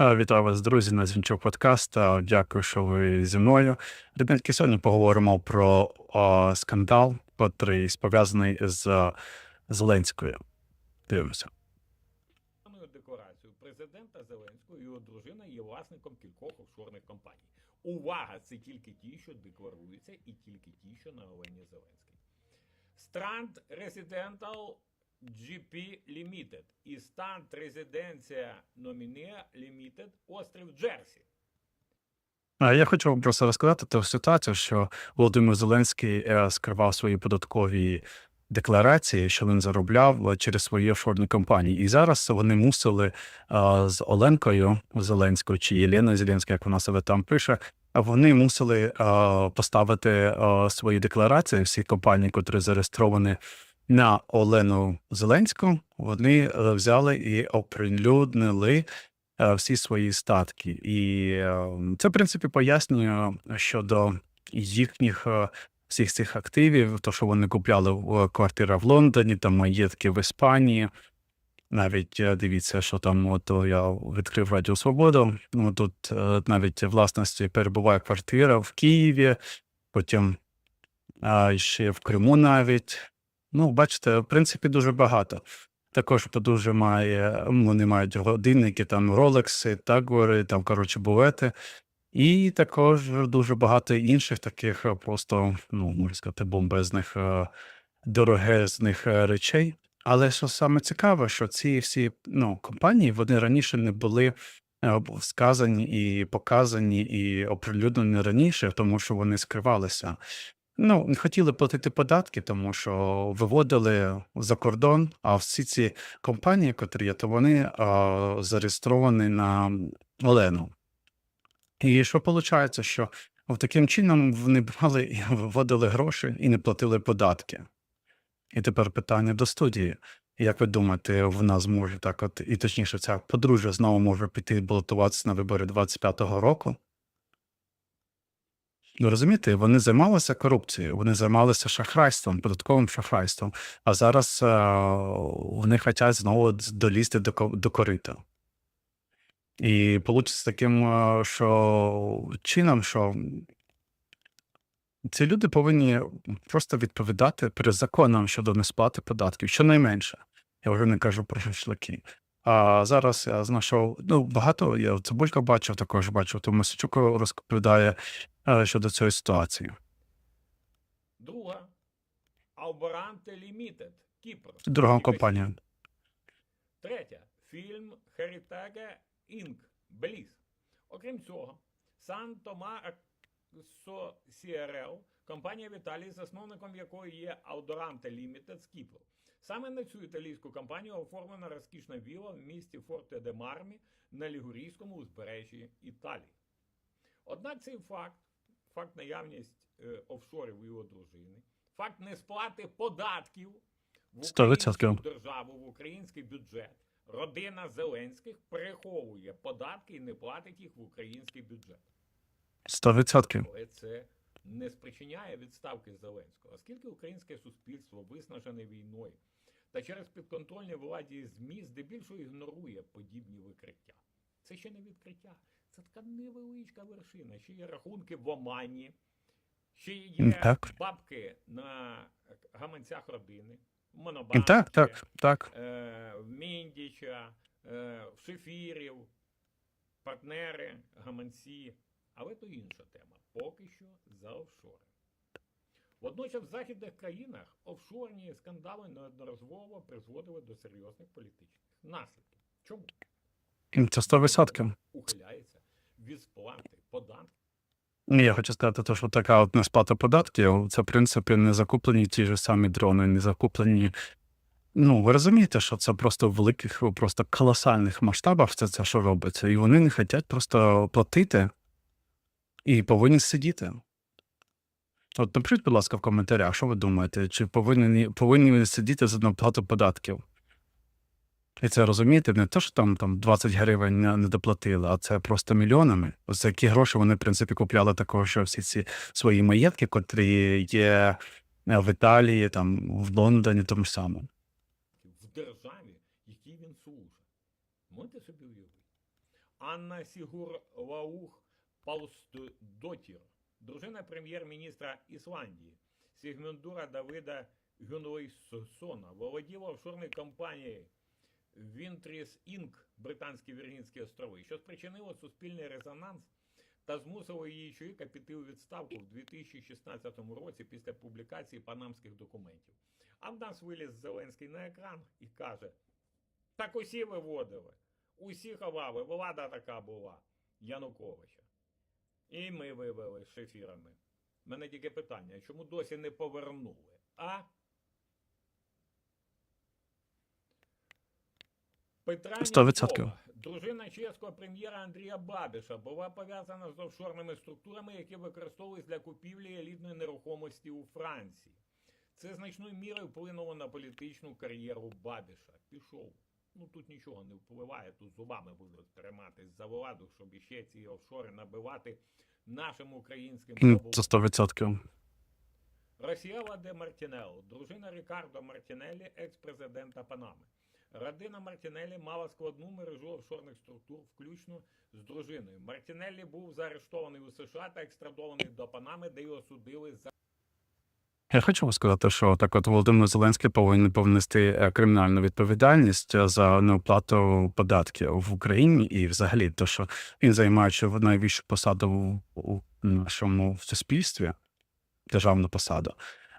Вітаю вас, друзі, на Звінчок подкаст. Е, Дякую, що ви зі мною. Ребятки, сьогодні поговоримо про о, скандал, котрий пов'язаний з Зеленською. Дивимося. Державною декларацією президента Зеленського і його дружина є власником кількох офшорних компаній. Увага! Це тільки ті, що декларуються, і тільки ті, що на Олені Зеленській. Strand Residential GP Limited і Strand Резиденція Номінея Limited Острів Джерсі. Я хочу вам просто розказати ту ситуацію, що Володимир Зеленський е, скривав свої податкові декларації, що він заробляв е, через свої офшорні компанії. І зараз вони мусили е, з Оленкою Зеленською чи Єленою Зеленською, як вона себе там пише. Вони мусили поставити свої декларації, всі компанії, котрі зареєстровані на Олену Зеленську. Вони е, взяли і оприлюднили е, всі свої статки. І е, це, в принципі, пояснює щодо їхніх всіх цих активів, то, що вони купляли квартира в Лондоні, там маєтки в Іспанії. Навіть дивіться, що там от я відкрив Радіо Свободу. Ну тут навіть власності перебуває квартира в Києві, потім а, ще в Криму навіть. Ну, бачите, в принципі, дуже багато. Також то дуже має, вони мають годинники, там ролекси, тагори, там, коротше, булети. І також дуже багато інших таких е, просто, ну, можна сказати, бомбезних, е, дорогезних е, речей. Але що саме цікаве, що ці всі ну, компанії вони раніше не були сказані і показані, і оприлюднені раніше, тому що вони скривалися. Ну, не хотіли платити податки, тому що виводили за кордон, а всі ці компанії, котрі є, то вони а, зареєстровані на Олену. І що виходить, що таким чином вони брали і виводили гроші і не платили податки. І тепер питання до студії. Як ви думаєте, вона зможе так, от, і точніше, ця подружжя знову може піти балотуватися на вибори 25-го року? Ну, розумієте, вони займалися корупцією, вони займалися шахрайством, податковим шахрайством, а зараз е, вони хочуть знову долізти до, до корита. І вийде таким, е, що чином, що ці люди повинні просто відповідати перед законом щодо несплати податків, щонайменше. Я вже не кажу про шашлики. А зараз я знайшов, ну, багато, я Цибулька бачив, також бачив, то Мосичук розповідає щодо цієї ситуації. Друга Алборанте Лімітед Кіпр. Друга компанія. Третя фільм Heritage Inc. Беліз. Окрім цього, Сан Тома Сіерел, компанія в Італії, засновником якої є Алдоранте Limited з Кіпру. Саме на цю італійську компанію оформлена розкішна віла в місті Форте де Мармі на Лігурійському узбережжі Італії. Однак цей факт, факт наявність е, офшорів його дружини, факт несплати податків в українську державу, в український бюджет. Родина Зеленських приховує податки і не платить їх в український бюджет. 100%. Але це не спричиняє відставки Зеленського, оскільки українське суспільство виснажене війною та через підконтрольні владі ЗМІ здебільшого ігнорує подібні викриття. Це ще не відкриття, це така невеличка вершина. Ще є рахунки в Омані, ще є так. бабки на гаманцях родини, в Монобанці, Так, так, так. е, в Міндіча, е, в Шефірів, партнери, гаманці. Але то інша тема. Поки що за офшори. Водночас в західних країнах офшорні скандали неодноразово призводили до серйозних політичних наслідків. Чому? Це 100%. Ухиляється від сплати податків. Я хочу сказати, то, що така от несплата податків, це, в принципі, не закуплені ті ж самі дрони, не закуплені. Ну, ви розумієте, що це просто в великих, просто колосальних масштабах це, це що робиться. І вони не хочуть просто платити і повинні сидіти. От напишіть, будь ласка, в коментарях, що ви думаєте, чи повинні, повинні сидіти за наплату податків? І це розумієте, не те, що там, там 20 гривень не доплатили, а це просто мільйонами. Ось які гроші вони, в принципі, купляли також всі ці свої маєтки, котрі є е, в Італії, там, в Лондоні, тому самому. в державі, якій він служить. Можете собі уявити? Анна Сігур-Лаух Палстдотір, дружина прем'єр-міністра Ісландії Сігмундура Давида Гюнлейсона, володіла офшорною компанією Вінтріс Інк, Британські Віргінські острови, що спричинило суспільний резонанс та змусило її чоловіка піти у відставку в 2016 році після публікації панамських документів. А в нас виліз Зеленський на екран і каже: так усі виводили, усі ховали, влада така була Януковича. І ми вивели з шефірами. Мене тільки питання, чому досі не повернули? А? Сто Нікола, відсотків. дружина чеського прем'єра Андрія Бабіша, була пов'язана з офшорними структурами, які використовувались для купівлі елітної нерухомості у Франції. Це значною мірою вплинуло на політичну кар'єру Бабіша. Пішов. Ну тут нічого не впливає, тут зубами будуть триматись за владу, щоб іще ці офшори набивати нашим українським. Це 100%. Росіяла де Мартінелло, дружина Рікардо Мартінеллі, екс-президента Панами. Родина Мартінеллі мала складну мережу офшорних структур, включно з дружиною. Мартінеллі був заарештований у США та екстрадований до Панами, де його судили за Я хочу сказати, що так от Володимир Зеленський повинен повнести е, кримінальну відповідальність е, за неоплату податків в Україні і взагалі те, що він займаючи найвищу посаду у нашому суспільстві, державну посаду.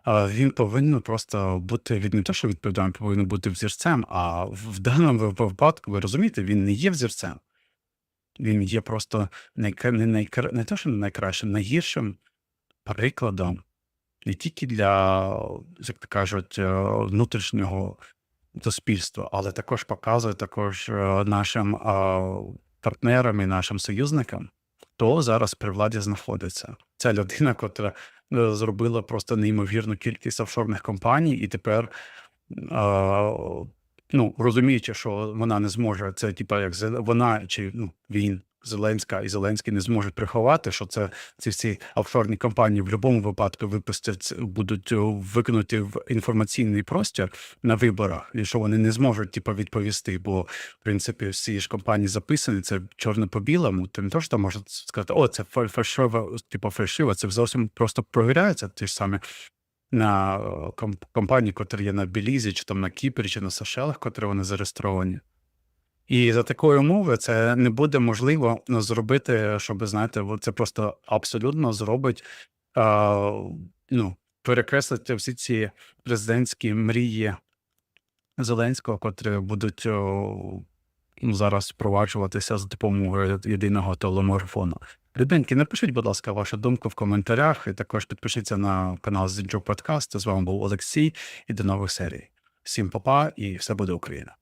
Він повинен просто бути від не те, що відповідальним, повинен бути взірцем. А в даному випадку, ви розумієте, він не є взірцем. Він є просто найкра... не, найкра... не те, що найкращим, найгіршим прикладом не тільки для, як то кажуть, е, внутрішнього суспільства, але також показує також е, нашим партнерам і нашим союзникам, хто зараз при владі знаходиться. Це людина, котра зробила просто неймовірну кількість офшорних компаній, і тепер, е, ну, розуміючи, що вона не зможе, це типа як вона чи ну, він. Зеленська і Зеленський не зможуть приховати, що це ці всі офшорні компанії в будь-якому випадку випустять, будуть е, викинуті в інформаційний простір на виборах, і що вони не зможуть типу, відповісти, бо в принципі всі ж компанії записані, це чорне по білому. Ти не то, що можуть сказати, о, це фаль- фальшива, типу фальшива, це зовсім просто провіряється. Ті ж самі на е, комп- компанії, котрі є на Белізі, чи там на Кіпрі, чи на Сашелах, котрі вони зареєстровані. І за такої умови це не буде можливо ну, зробити, щоб знаєте, це просто абсолютно зробить а, ну, перекреслити всі ці президентські мрії Зеленського, котрі будуть о, ну, зараз впроваджуватися за допомогою єдиного телемарафону. Людинки, напишіть, будь ласка, вашу думку в коментарях, і також підпишіться на канал Зінджо Подкаст. З вами був Олексій і до нових серій. Всім па-па і все буде Україна.